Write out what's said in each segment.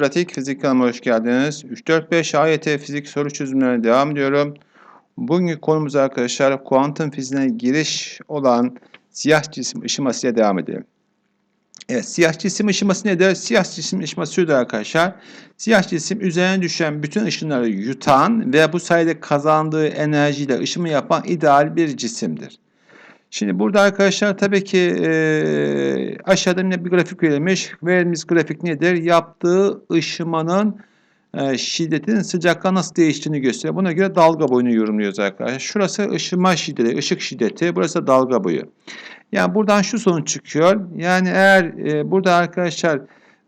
Pratik Fizik kanalıma hoş geldiniz. 3-4-5 AYT fizik soru çözümlerine devam ediyorum. Bugünkü konumuz arkadaşlar kuantum fiziğine giriş olan siyah cisim ışıması ile devam edelim. Evet, siyah cisim ışıması nedir? Siyah cisim ışıması şudur arkadaşlar. Siyah cisim üzerine düşen bütün ışınları yutan ve bu sayede kazandığı enerjiyle ışımı yapan ideal bir cisimdir. Şimdi burada arkadaşlar tabii ki e, aşağıda yine bir grafik verilmiş. Verilmiş grafik nedir? Yaptığı ışımanın e, şiddetinin sıcaklığa nasıl değiştiğini gösteriyor. Buna göre dalga boyunu yorumluyoruz arkadaşlar. Şurası ışıma şiddeti, ışık şiddeti. Burası dalga boyu. Yani buradan şu sonuç çıkıyor. Yani eğer e, burada arkadaşlar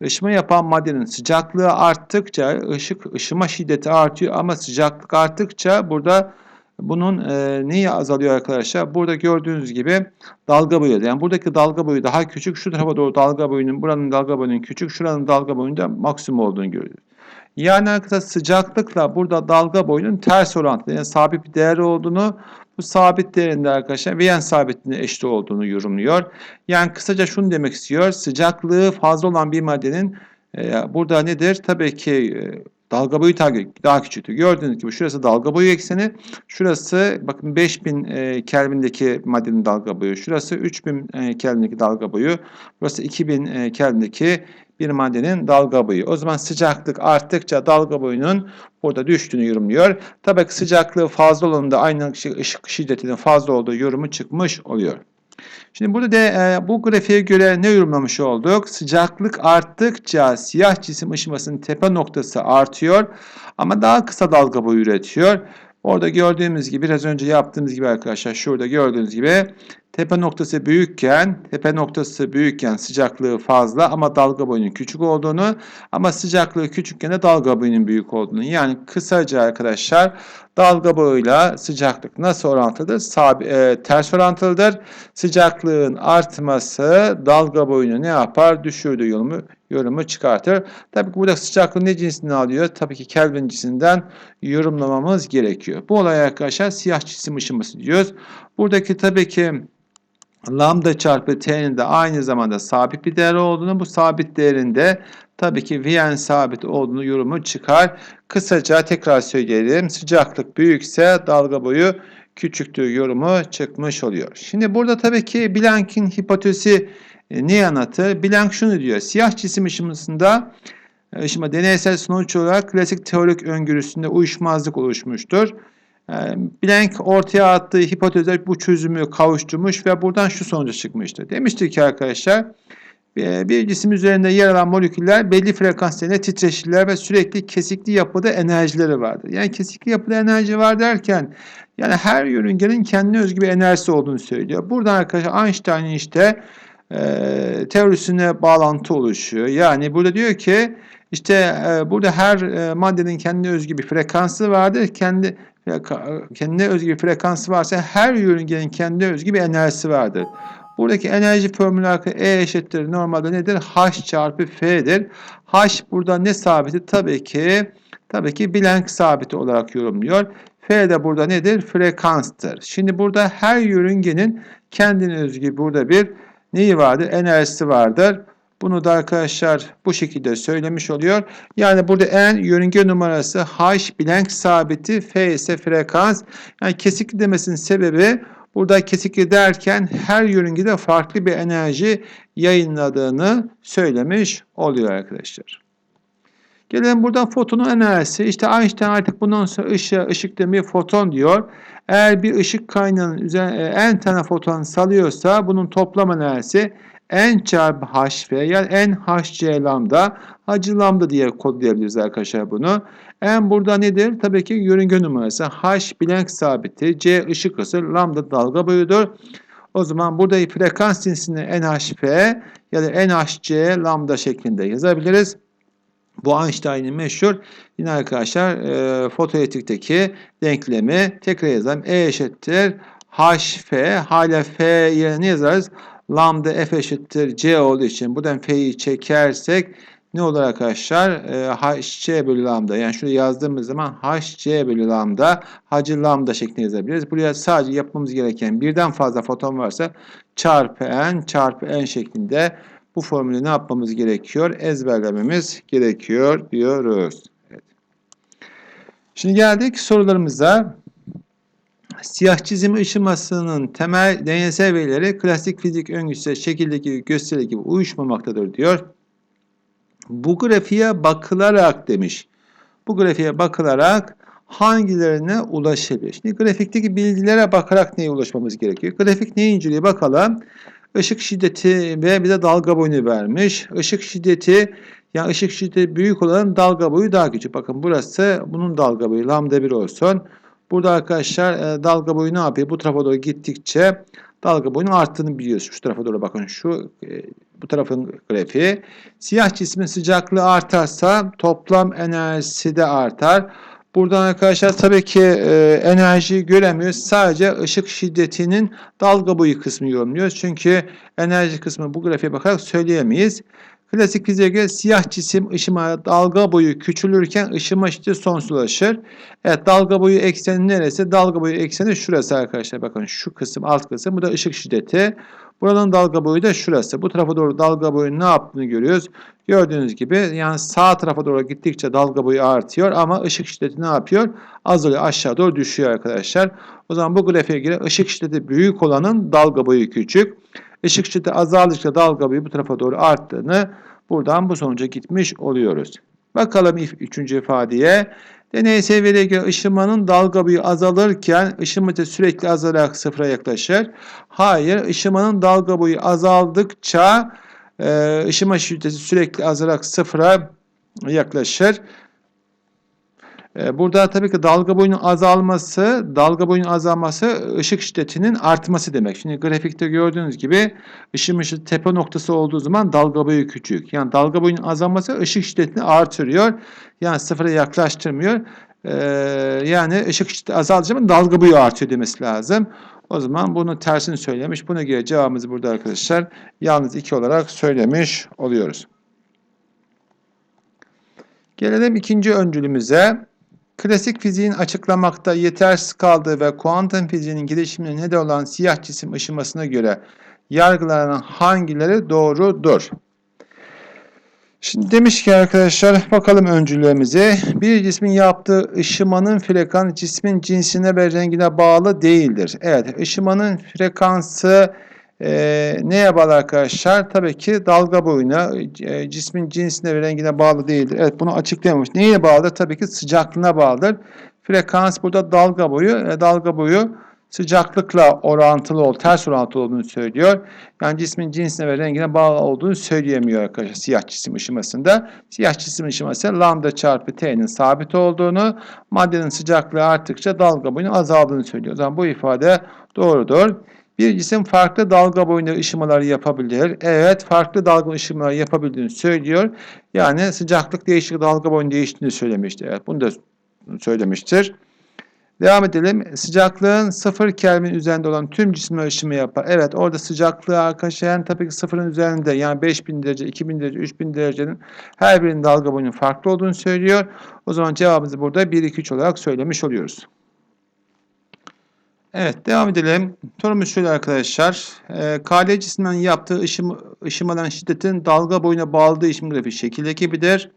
ışıma yapan maddenin sıcaklığı arttıkça ışık ışıma şiddeti artıyor ama sıcaklık arttıkça burada bunun e, neyi azalıyor arkadaşlar? Burada gördüğünüz gibi dalga boyu. Yani buradaki dalga boyu daha küçük. Şu tarafa doğru dalga boyunun, buranın dalga boyunun küçük, şuranın dalga boyunun da maksimum olduğunu görüyoruz. Yani arkadaşlar sıcaklıkla burada dalga boyunun ters orantılı. Yani sabit bir değer olduğunu, bu sabit değerinde arkadaşlar Vn sabitliğine eşit olduğunu yorumluyor. Yani kısaca şunu demek istiyor. Sıcaklığı fazla olan bir maddenin e, burada nedir? Tabii ki e, Dalga boyu daha küçüktür. Gördüğünüz gibi şurası dalga boyu ekseni. Şurası bakın 5000 e, Kelvin'deki maddenin dalga boyu. Şurası 3000 e, Kelvin'deki dalga boyu. Burası 2000 e, Kelvin'deki bir maddenin dalga boyu. O zaman sıcaklık arttıkça dalga boyunun burada düştüğünü yorumluyor. Tabii ki sıcaklığı fazla olanında aynı ışık şiddetinin fazla olduğu yorumu çıkmış oluyor. Şimdi burada de e, bu grafiğe göre ne yorumlamış olduk? Sıcaklık arttıkça siyah cisim ışımasının tepe noktası artıyor ama daha kısa dalga boyu üretiyor. Orada gördüğümüz gibi biraz önce yaptığımız gibi arkadaşlar şurada gördüğünüz gibi tepe noktası büyükken tepe noktası büyükken sıcaklığı fazla ama dalga boyunun küçük olduğunu ama sıcaklığı küçükken de dalga boyunun büyük olduğunu yani kısaca arkadaşlar dalga boyuyla sıcaklık nasıl orantılıdır? Sabi, e, ters orantılıdır. Sıcaklığın artması dalga boyunu ne yapar? Düşürdüğü yorumu, yorumu çıkartır. Tabii ki burada sıcaklığı ne cinsinden alıyor? Tabii ki Kelvin cinsinden yorumlamamız gerekiyor. Bu olay arkadaşlar siyah cisim ışıması diyoruz. Buradaki tabii ki lambda çarpı t'nin de aynı zamanda sabit bir değer olduğunu bu sabit değerinde tabii ki Vn sabit olduğunu yorumu çıkar. Kısaca tekrar söyleyelim. Sıcaklık büyükse dalga boyu küçüktür yorumu çıkmış oluyor. Şimdi burada tabii ki Planck'in hipotezi e, ne anlatır? Planck şunu diyor. Siyah cisim ışımasında ışıma deneysel sonuç olarak klasik teorik öngörüsünde uyuşmazlık oluşmuştur. Planck ee, ortaya attığı hipotezler bu çözümü kavuşturmuş ve buradan şu sonuca çıkmıştır. Demiştir ki arkadaşlar bir cisim üzerinde yer alan moleküller belli frekanslarında titreşirler ve sürekli kesikli yapıda enerjileri vardır. Yani kesikli yapıda enerji var derken yani her yörüngenin kendine özgü bir enerjisi olduğunu söylüyor. Buradan arkadaşlar Einstein'in işte e, teorisine bağlantı oluşuyor. Yani burada diyor ki işte e, burada her e, maddenin kendine özgü bir frekansı vardır. Kendi kendine özgü bir frekansı varsa her yörüngenin kendine özgü bir enerjisi vardır. Buradaki enerji formülü E eşittir normalde nedir? H çarpı F'dir. H burada ne sabiti? Tabii ki tabii ki Planck sabiti olarak yorumluyor. F de burada nedir? Frekanstır. Şimdi burada her yörüngenin kendine özgü burada bir neyi vardır? Enerjisi vardır. Bunu da arkadaşlar bu şekilde söylemiş oluyor. Yani burada en yörünge numarası H blank sabiti F ise frekans. Yani kesikli demesinin sebebi burada kesikli derken her yörüngede farklı bir enerji yayınladığını söylemiş oluyor arkadaşlar. Gelelim buradan fotonun enerjisi. İşte Einstein artık bundan sonra ışığa ışık demeyi foton diyor. Eğer bir ışık kaynağının üzerine en tane foton salıyorsa bunun toplam enerjisi n çarpı hv yani n hc lambda hacı lambda diye kodlayabiliriz arkadaşlar bunu. n burada nedir? Tabii ki yörünge numarası. h blank sabiti. c ışık hızı. Lambda dalga boyudur. O zaman burada frekans cinsini nhp ya da nhc lambda şeklinde yazabiliriz. Bu Einstein'ın meşhur yine arkadaşlar e, fotoelektrikteki denklemi tekrar yazalım. E eşittir hf hala f yerine yazarız? lambda f eşittir c olduğu için buradan f'yi çekersek ne olur arkadaşlar? E, hc bölü lambda. Yani şuraya yazdığımız zaman hc bölü lambda hacı lambda şeklinde yazabiliriz. Buraya sadece yapmamız gereken birden fazla foton varsa çarpı n çarpı n şeklinde bu formülü ne yapmamız gerekiyor? Ezberlememiz gerekiyor diyoruz. Evet. Şimdi geldik sorularımıza. Siyah çizim ışımasının temel deneysel verileri klasik fizik öngüsü şekildeki gösteri gibi uyuşmamaktadır diyor. Bu grafiğe bakılarak demiş. Bu grafiğe bakılarak hangilerine ulaşabilir? Şimdi grafikteki bilgilere bakarak neye ulaşmamız gerekiyor? Grafik neyi inceliyor bakalım. Işık şiddeti ve bize dalga boyunu vermiş. Işık şiddeti yani ışık şiddeti büyük olan dalga boyu daha küçük. Bakın burası bunun dalga boyu lambda 1 olsun. Burada arkadaşlar e, dalga boyu ne yapıyor? Bu tarafa doğru gittikçe dalga boyunun arttığını biliyoruz. Şu tarafa doğru bakın şu e, bu tarafın grafiği. Siyah cismin sıcaklığı artarsa toplam enerjisi de artar. Buradan arkadaşlar tabii ki e, enerjiyi göremiyoruz. Sadece ışık şiddetinin dalga boyu kısmı yorumluyoruz. Çünkü enerji kısmı bu grafiğe bakarak söyleyemeyiz. Klasik fiziğe göre siyah cisim ışıma dalga boyu küçülürken ışıma şiddeti sonsuzlaşır. Evet dalga boyu ekseni neresi? Dalga boyu ekseni şurası arkadaşlar. Bakın şu kısım alt kısım. Bu da ışık şiddeti. Buranın dalga boyu da şurası. Bu tarafa doğru dalga boyu ne yaptığını görüyoruz. Gördüğünüz gibi yani sağ tarafa doğru gittikçe dalga boyu artıyor ama ışık şiddeti ne yapıyor? Azalıyor aşağı doğru düşüyor arkadaşlar. O zaman bu grafiğe göre ışık şiddeti büyük olanın dalga boyu küçük. Işık şiddeti azaldıkça dalga boyu bu tarafa doğru arttığını buradan bu sonuca gitmiş oluyoruz. Bakalım üçüncü ifadeye. Deneysel veriye göre ışınmanın dalga boyu azalırken ışınma sürekli azalarak sıfıra yaklaşır. Hayır, ışınmanın dalga boyu azaldıkça ışıma şiddeti sürekli azalarak sıfıra yaklaşır. E, burada tabii ki dalga boyunun azalması, dalga boyunun azalması ışık şiddetinin artması demek. Şimdi grafikte gördüğünüz gibi ışın ışık tepe noktası olduğu zaman dalga boyu küçük. Yani dalga boyunun azalması ışık şiddetini artırıyor. Yani sıfıra yaklaştırmıyor. Ee, yani ışık şiddeti azaldığı zaman dalga boyu artıyor demesi lazım. O zaman bunu tersini söylemiş. Buna göre cevabımızı burada arkadaşlar yalnız 2 olarak söylemiş oluyoruz. Gelelim ikinci öncülümüze. Klasik fiziğin açıklamakta yetersiz kaldığı ve kuantum fiziğinin gelişimine neden olan siyah cisim ışımasına göre yargılanan hangileri doğrudur? Şimdi demiş ki arkadaşlar bakalım öncüllerimize. Bir cismin yaptığı ışımanın frekansı cismin cinsine ve rengine bağlı değildir. Evet ışımanın frekansı e, neye bağlı arkadaşlar? Tabii ki dalga boyuna, e, cismin cinsine ve rengine bağlı değildir. Evet bunu açıklayamamış. Neye bağlıdır? Tabii ki sıcaklığına bağlıdır. Frekans burada dalga boyu. E, dalga boyu sıcaklıkla orantılı ol, ters orantılı olduğunu söylüyor. Yani cismin cinsine ve rengine bağlı olduğunu söyleyemiyor arkadaşlar siyah cisim ışımasında. Siyah cisim ışıması lambda çarpı t'nin sabit olduğunu, maddenin sıcaklığı arttıkça dalga boyunun azaldığını söylüyor. O zaman bu ifade doğrudur. Bir cisim farklı dalga boyunda ışımaları yapabilir. Evet farklı dalga ışımaları yapabildiğini söylüyor. Yani sıcaklık değişikliği dalga boyunun değiştiğini söylemiştir. Evet bunu da söylemiştir. Devam edelim. Sıcaklığın sıfır Kelvin üzerinde olan tüm cisimler ışıma yapar. Evet orada sıcaklığı arkadaşlar yani tabii ki sıfırın üzerinde yani 5000 derece, 2000 derece, 3000 derecenin her birinin dalga boyunun farklı olduğunu söylüyor. O zaman cevabımızı burada 1, 2, 3 olarak söylemiş oluyoruz. Evet devam edelim. Sorumuz şöyle arkadaşlar. E, KL cisminden yaptığı ışım, ışımadan şiddetin dalga boyuna bağlı değişim grafiği şekildeki gibidir.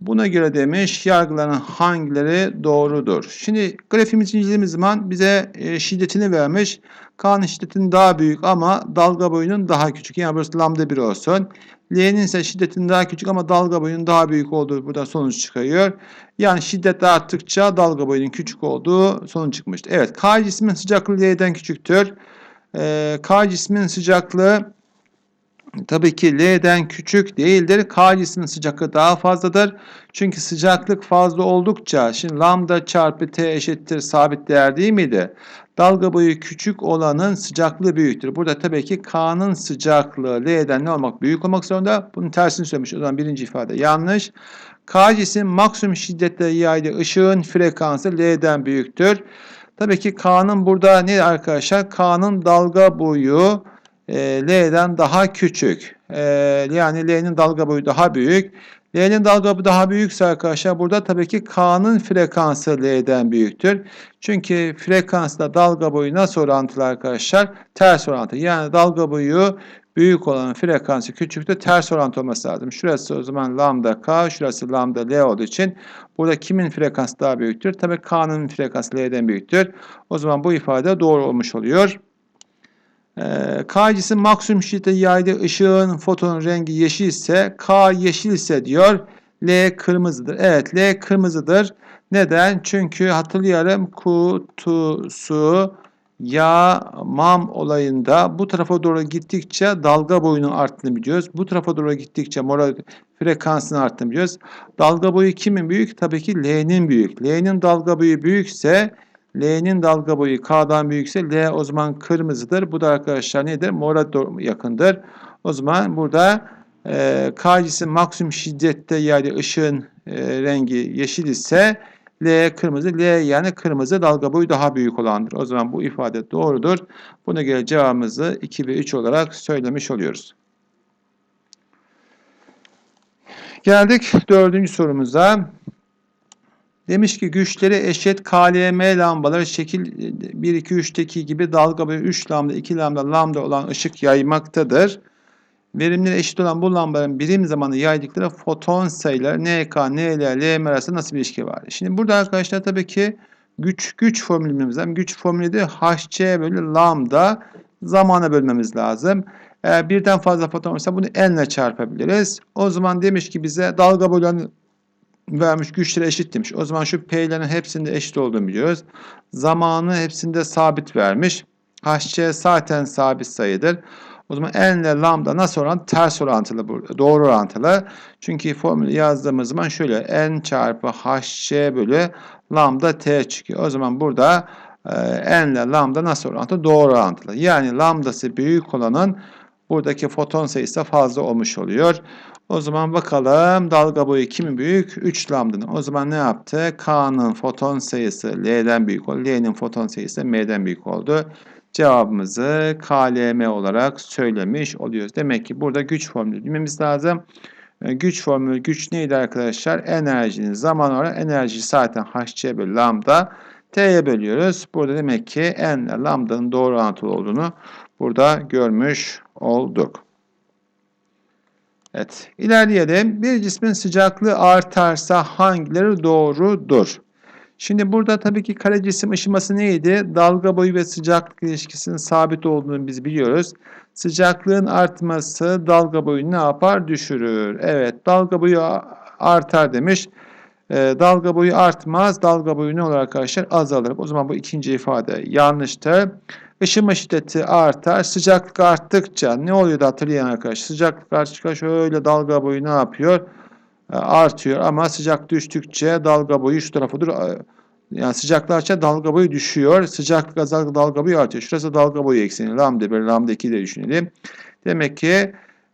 Buna göre demiş yargılanan hangileri doğrudur? Şimdi grafiğimizi incelediğimiz zaman bize e, şiddetini vermiş. K'nın şiddetinin daha büyük ama dalga boyunun daha küçük. Yani burası lambda 1 olsun. L'nin ise şiddetinin daha küçük ama dalga boyunun daha büyük olduğu burada sonuç çıkıyor. Yani şiddet arttıkça dalga boyunun küçük olduğu sonuç çıkmıştır. Evet K cismin sıcaklığı L'den küçüktür. E, K cismin sıcaklığı Tabii ki L'den küçük değildir. K cismin sıcaklığı daha fazladır. Çünkü sıcaklık fazla oldukça şimdi lambda çarpı T eşittir sabit değer değil miydi? Dalga boyu küçük olanın sıcaklığı büyüktür. Burada tabii ki K'nın sıcaklığı L'den ne olmak? Büyük olmak zorunda. Bunun tersini söylemiş. O zaman birinci ifade yanlış. K cisim maksimum şiddetle yaydığı ışığın frekansı L'den büyüktür. Tabii ki K'nın burada ne arkadaşlar? K'nın dalga boyu e, L'den daha küçük. E, yani L'nin dalga boyu daha büyük. L'nin dalga boyu daha büyükse arkadaşlar burada tabii ki K'nın frekansı L'den büyüktür. Çünkü frekansla dalga boyu nasıl orantılı arkadaşlar? Ters orantı. Yani dalga boyu büyük olanın frekansı küçüktür. Ters orantı olması lazım. Şurası o zaman lambda k, şurası lambda l olduğu için burada kimin frekansı daha büyüktür? Tabii k'nın frekansı l'den büyüktür. O zaman bu ifade doğru olmuş oluyor. Ee, K cisim maksimum şiddete yaydığı ışığın fotonun rengi yeşil ise K yeşil ise diyor L kırmızıdır. Evet L kırmızıdır. Neden? Çünkü hatırlayalım kutusu yağmam olayında bu tarafa doğru gittikçe dalga boyunun arttığını biliyoruz. Bu tarafa doğru gittikçe mora frekansın arttığını biliyoruz. Dalga boyu kimin büyük? Tabii ki L'nin büyük. L'nin dalga boyu büyükse L'nin dalga boyu K'dan büyükse L o zaman kırmızıdır. Bu da arkadaşlar nedir? Mora yakındır. O zaman burada e, K cisim maksimum şiddette yani ışığın e, rengi yeşil ise L kırmızı. L yani kırmızı dalga boyu daha büyük olandır. O zaman bu ifade doğrudur. Buna göre cevabımızı 2 ve 3 olarak söylemiş oluyoruz. Geldik dördüncü sorumuza. Demiş ki güçleri eşit KLM lambaları şekil 1, 2, 3'teki gibi dalga boyu 3 lambda, 2 lambda, lambda olan ışık yaymaktadır. Verimleri eşit olan bu lambaların birim zamanı yaydıkları foton sayıları NK, NL, LM arasında nasıl bir ilişki var? Şimdi burada arkadaşlar tabii ki güç güç formülümüz var. Güç formülü de HC bölü lambda zamana bölmemiz lazım. Eğer birden fazla foton varsa bunu n ile çarpabiliriz. O zaman demiş ki bize dalga boylarının vermiş güçleri eşit. O zaman şu P'lerin hepsinde eşit olduğunu biliyoruz. Zamanı hepsinde sabit vermiş. HC zaten sabit sayıdır. O zaman n ile lambda nasıl orantılı? Ters orantılı, doğru orantılı. Çünkü formülü yazdığımız zaman şöyle n çarpı hc bölü lambda t çıkıyor. O zaman burada e, n ile lambda nasıl orantılı? Doğru orantılı. Yani lambdası büyük olanın buradaki foton sayısı fazla olmuş oluyor. O zaman bakalım dalga boyu kimin büyük? 3 lambdanın. O zaman ne yaptı? K'nın foton sayısı L'den büyük oldu. L'nin foton sayısı M'den büyük oldu. Cevabımızı KLM olarak söylemiş oluyoruz. Demek ki burada güç formülü bilmemiz lazım. E, güç formülü güç neydi arkadaşlar? Enerjinin zaman olarak enerji zaten hc bölü lambda t'ye bölüyoruz. Burada demek ki n ile lambdanın doğru orantılı olduğunu burada görmüş olduk. Evet, ilerleyelim. Bir cismin sıcaklığı artarsa hangileri doğrudur? Şimdi burada tabii ki kare cisim ışıması neydi? Dalga boyu ve sıcaklık ilişkisinin sabit olduğunu biz biliyoruz. Sıcaklığın artması dalga boyu ne yapar? Düşürür. Evet, dalga boyu artar demiş. E, dalga boyu artmaz. Dalga boyu ne olur arkadaşlar? Azalır. O zaman bu ikinci ifade yanlıştır. Işıma şiddeti artar. Sıcaklık arttıkça ne oluyor da hatırlayan arkadaşlar? Sıcaklık arttıkça şöyle dalga boyu ne yapıyor? E, artıyor ama sıcak düştükçe dalga boyu şu tarafa dur. E, yani sıcaklık dalga boyu düşüyor. Sıcaklık azaldıkça dalga boyu artıyor. Şurası dalga boyu ekseni. Lambda 1, lambda 2 de düşünelim. Demek ki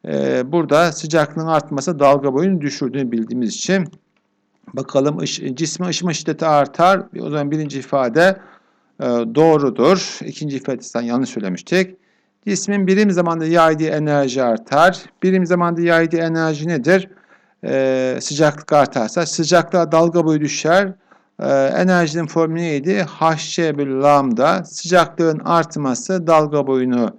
e, burada sıcaklığın artması dalga boyunu düşürdüğünü bildiğimiz için bakalım cisme ışıma şiddeti artar. O zaman birinci ifade e, doğrudur. İkinci ifadesinden yanlış söylemiştik. Cismin birim zamanda yaydığı enerji artar. Birim zamanda yaydığı enerji nedir? Ee, sıcaklık artarsa sıcaklığa dalga boyu düşer. Ee, enerjinin formülü neydi? Hc bölü lambda. Sıcaklığın artması dalga boyunu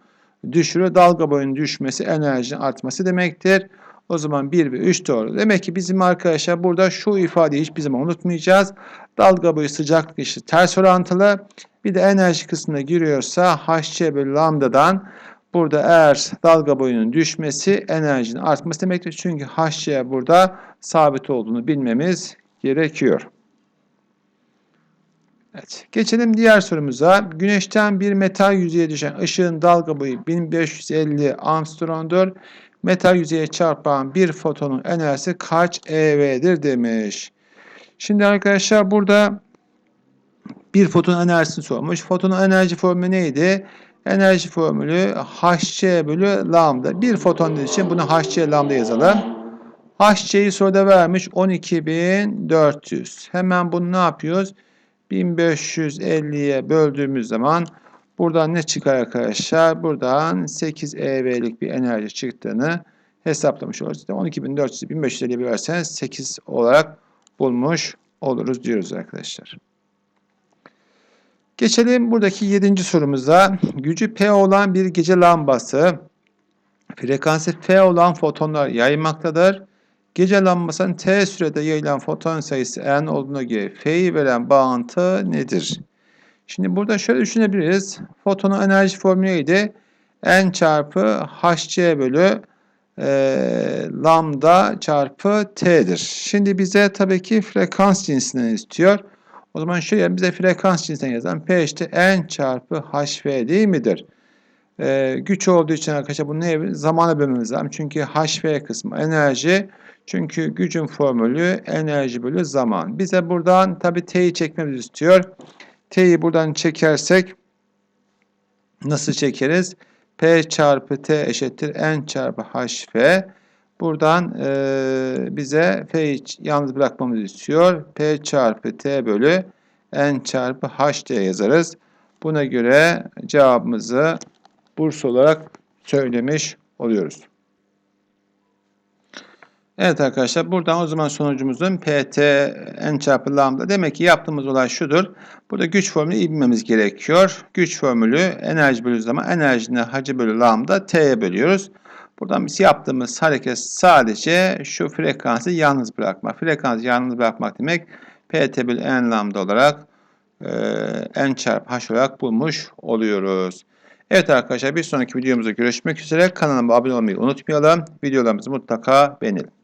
düşürür. Dalga boyunun düşmesi enerjinin artması demektir. O zaman 1 ve 3 doğru. Demek ki bizim arkadaşlar burada şu ifadeyi hiçbir zaman unutmayacağız. Dalga boyu sıcaklık eşit ters orantılı. Bir de enerji kısmına giriyorsa Hc bölü lambdadan burada eğer dalga boyunun düşmesi enerjinin artması demektir. Çünkü Hc burada sabit olduğunu bilmemiz gerekiyor. Evet, geçelim diğer sorumuza. Güneşten bir metal yüzeye düşen ışığın dalga boyu 1550 Armstrong'dur metal yüzeye çarpan bir fotonun enerjisi kaç EV'dir demiş. Şimdi arkadaşlar burada bir foton enerjisini sormuş. Fotonun enerji formülü neydi? Enerji formülü Hc bölü lambda. Bir foton için bunu Hc lambda yazalım. Hc'yi soruda vermiş 12400. Hemen bunu ne yapıyoruz? 1550'ye böldüğümüz zaman Buradan ne çıkar arkadaşlar? Buradan 8 EV'lik bir enerji çıktığını hesaplamış oluruz. 12.400'ü 1550'ye bölerseniz 8 olarak bulmuş oluruz diyoruz arkadaşlar. Geçelim buradaki 7. sorumuza. Gücü P olan bir gece lambası Frekansı F olan fotonlar yaymaktadır. Gece lambasının T sürede yayılan foton sayısı n olduğuna göre F'yi veren bağıntı nedir? Şimdi burada şöyle düşünebiliriz. Fotonun enerji formülü neydi? N çarpı Hc bölü e, lambda çarpı T'dir. Şimdi bize tabii ki frekans cinsinden istiyor. O zaman şöyle bize frekans cinsinden yazalım. P işte N çarpı Hv değil midir? Ee, güç olduğu için arkadaşlar bunu neye zamana bölmemiz lazım. Çünkü Hv kısmı enerji. Çünkü gücün formülü enerji bölü zaman. Bize buradan tabii T'yi çekmemizi istiyor. T'yi buradan çekersek nasıl çekeriz? P çarpı T eşittir N çarpı Hv. Buradan e, bize F'yi yalnız bırakmamızı istiyor. P çarpı T bölü N çarpı H diye yazarız. Buna göre cevabımızı burs olarak söylemiş oluyoruz. Evet arkadaşlar buradan o zaman sonucumuzun PT n çarpı lambda. Demek ki yaptığımız olay şudur. Burada güç formülü bilmemiz gerekiyor. Güç formülü enerji bölü zaman enerjini hacı bölü lambda t'ye bölüyoruz. Buradan biz yaptığımız hareket sadece şu frekansı yalnız bırakmak. Frekansı yalnız bırakmak demek PT bölü n lambda olarak e, n çarpı h olarak bulmuş oluyoruz. Evet arkadaşlar bir sonraki videomuzda görüşmek üzere. Kanalıma abone olmayı unutmayalım. Videolarımızı mutlaka beğenelim.